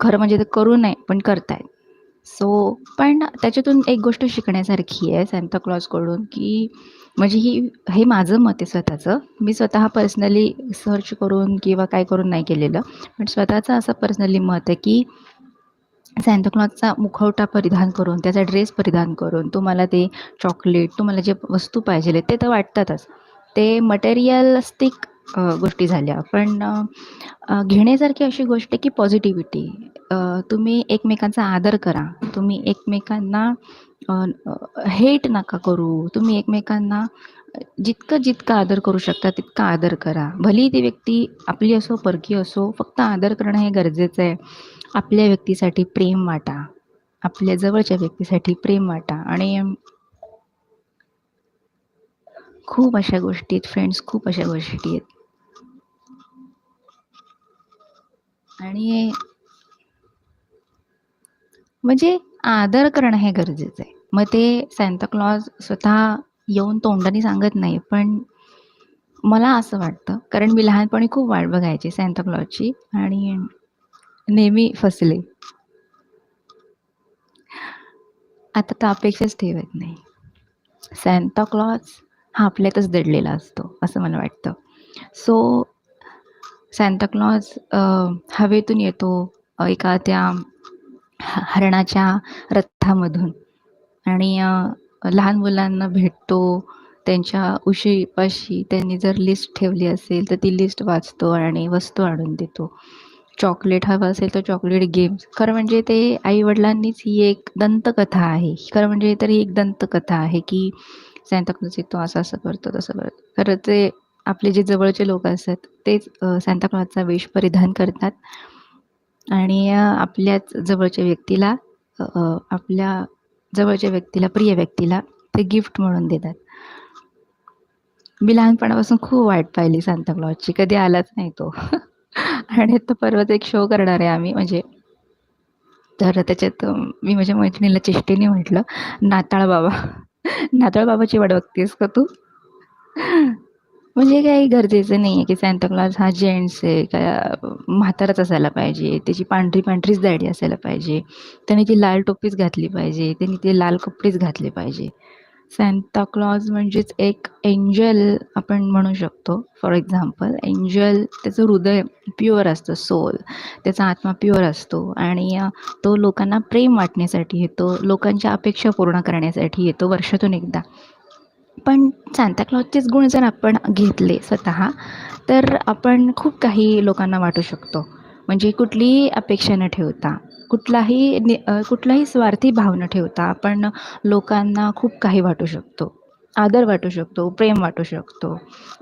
खरं म्हणजे ते करू नये, पण करतायत. सो पण त्याच्यातून एक गोष्ट शिकण्यासारखी आहे सांताक्लॉजकडून, की म्हणजे ही हे माझं मत आहे स्वतःचं. मी स्वतः पर्सनली सर्च करून किंवा काय करून नाही केलेलं. पण स्वतःचं असं पर्सनली मत आहे, की सांताक्लॉजचा मुखवटा परिधान करून, त्याचा ड्रेस परिधान करून तुम्हाला ते चॉकलेट, तुम्हाला जे वस्तू पाहिजे ते तर वाटतातच. ते मटेरियलिस्टिक गोष्टी झाल्या. पण घेण्यासारखी अशी गोष्ट आहे, की पॉझिटिव्हिटी. तुम्ही एकमेकांचा आदर करा. तुम्ही एकमेकांना हेट नका करू. तुम्ही एकमेकांना जितकं, जितकं आदर करू शकता तितका आदर करा. भली ती व्यक्ती आपली असो, परकी असो, फक्त आदर करणं हे गरजेचं आहे. आपल्या व्यक्तीसाठी प्रेम वाटा. आपल्या जवळच्या व्यक्तीसाठी प्रेम वाटा आणि खूप अशा गोष्टी आहेत फ्रेंड्स, खूप अशा गोष्टी आहेत. आणि म्हणजे आदर करणं हे गरजेचं आहे. मग ते सॅन्ताक्लॉज स्वतः येऊन तोंडाने सांगत नाही, पण मला असं वाटतं, कारण मी लहानपणी खूप वाट बघायची सॅन्ताक्लॉजची आणि नेहमी फसले. आता तर अपेक्षाच ठेवत नाही. सॅन्ताक्लॉज हा आपल्यातच दडलेला असतो, असं मला वाटतं. सो सॅन्ताक्लॉज हवेतून येतो एका त्या हरणाच्या रथामधून आणि लहान मुलांना भेटतो. त्यांच्या उशीपाशी त्यांनी जर लिस्ट ठेवली असेल, तर ती लिस्ट वाचतो आणि वस्तू आणून देतो. चॉकलेट हवं असेल, तर चॉकलेट गेम्स. खरं म्हणजे ते आई-वडिलांनीच ही एक दंतकथा आहे. खरं म्हणजे तर ही एक दंतकथा आहे, की सांताक्लॉज येतो, असं-असं करतो, तसं करतो. खरं ते आपले जे जवळचे लोक असतात, तेच सांताक्लॉजचा वेश परिधान करतात आणि आपल्याच जवळच्या व्यक्तीला आपल्या जवळच्या व्यक्तीला, प्रिय व्यक्तीला ते गिफ्ट म्हणून देतात. मी लहानपणापासून खूप वाट पाहिली सांताक्लॉजची. कधी आलाच नाही तो. आणि आता परवाच एक शो करणार आहे आम्ही म्हणजे तर त्याच्यात मी माझ्या मैत्रिणीला चेष्टेने म्हटलं, "नाताळ बाबा." नाताळ बाबाची वाट बघतेस का तू? म्हणजे काही गरजेचं नाहीये, की सांताक्लॉज हा जेंट्स आहे का म्हाताराच असायला पाहिजे. त्याची पांढरी-पांढरीच दाढी असायला पाहिजे. त्याने ती लाल टोपीच घातली पाहिजे. त्याने ते लाल कपडेच घातले पाहिजे. सांताक्लॉज म्हणजेच एक एंजल आपण म्हणू शकतो. फॉर एक्झाम्पल एंजल त्याचं हृदय प्युअर असतं, सोल. त्याचा आत्मा प्युअर असतो आणि तो लोकांना प्रेम वाटण्यासाठी येतो. लोकांच्या अपेक्षा पूर्ण करण्यासाठी येतो वर्षातून एकदा. पण सांताक्लॉजचेच गुण जर आपण घेतले स्वतः, तर आपण खूप काही लोकांना वाटू शकतो. म्हणजे कुठलीही अपेक्षा न ठेवता, कुठलाही नि कुठलाही स्वार्थी भाव न ठेवता आपण लोकांना खूप काही वाटू शकतो. आदर वाटू शकतो, प्रेम वाटू शकतो,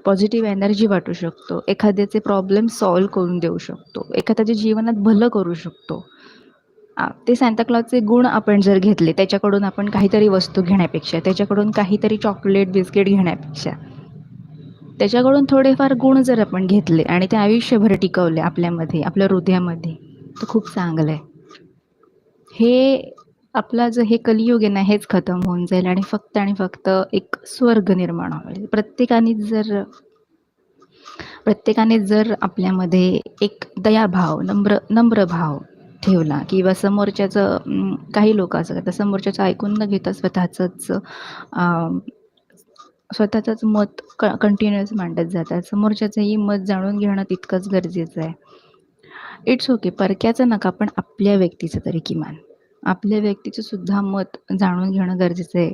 पॉझिटिव्ह एनर्जी वाटू शकतो, एखाद्याचे प्रॉब्लेम सॉल्व्ह करून देऊ शकतो, एखाद्याच्या जीवनात भलं करू शकतो. ते सांताक्लॉजचे गुण आपण जर घेतले, त्याच्याकडून आपण काहीतरी वस्तू घेण्यापेक्षा, त्याच्याकडून काहीतरी चॉकलेट, बिस्किट घेण्यापेक्षा, त्याच्याकडून थोडेफार गुण जर आपण घेतले आणि ते आयुष्यभर टिकवले आपल्यामध्ये, आपल्या हृदयामध्ये, तर खूप चांगलं आहे. हे आपला जे हे कलियुग आहे ना, हेच खतम होऊन जाईल आणि फक्त आणि फक्त एक स्वर्ग निर्माण होईल. प्रत्येकाने जर प्रत्येकाने जर आपल्यामध्ये एक दयाभाव, नम्र नम्र भाव ठेवला किंवा समोरच्याचं काही लोक असं करतात, समोरच्याचं ऐकून न घेता स्वतःचंच स्वतःचंच मत क कंटिन्युअस मांडत जातात. समोरच्याचंही मत जाणून घेणं तितकंच गरजेचं आहे. इट्स ओके परक्याचं नका, पण आपल्या व्यक्तीचं तरी किमान. आपल्या व्यक्तीचं सुद्धा मत जाणून घेणं गरजेचं आहे.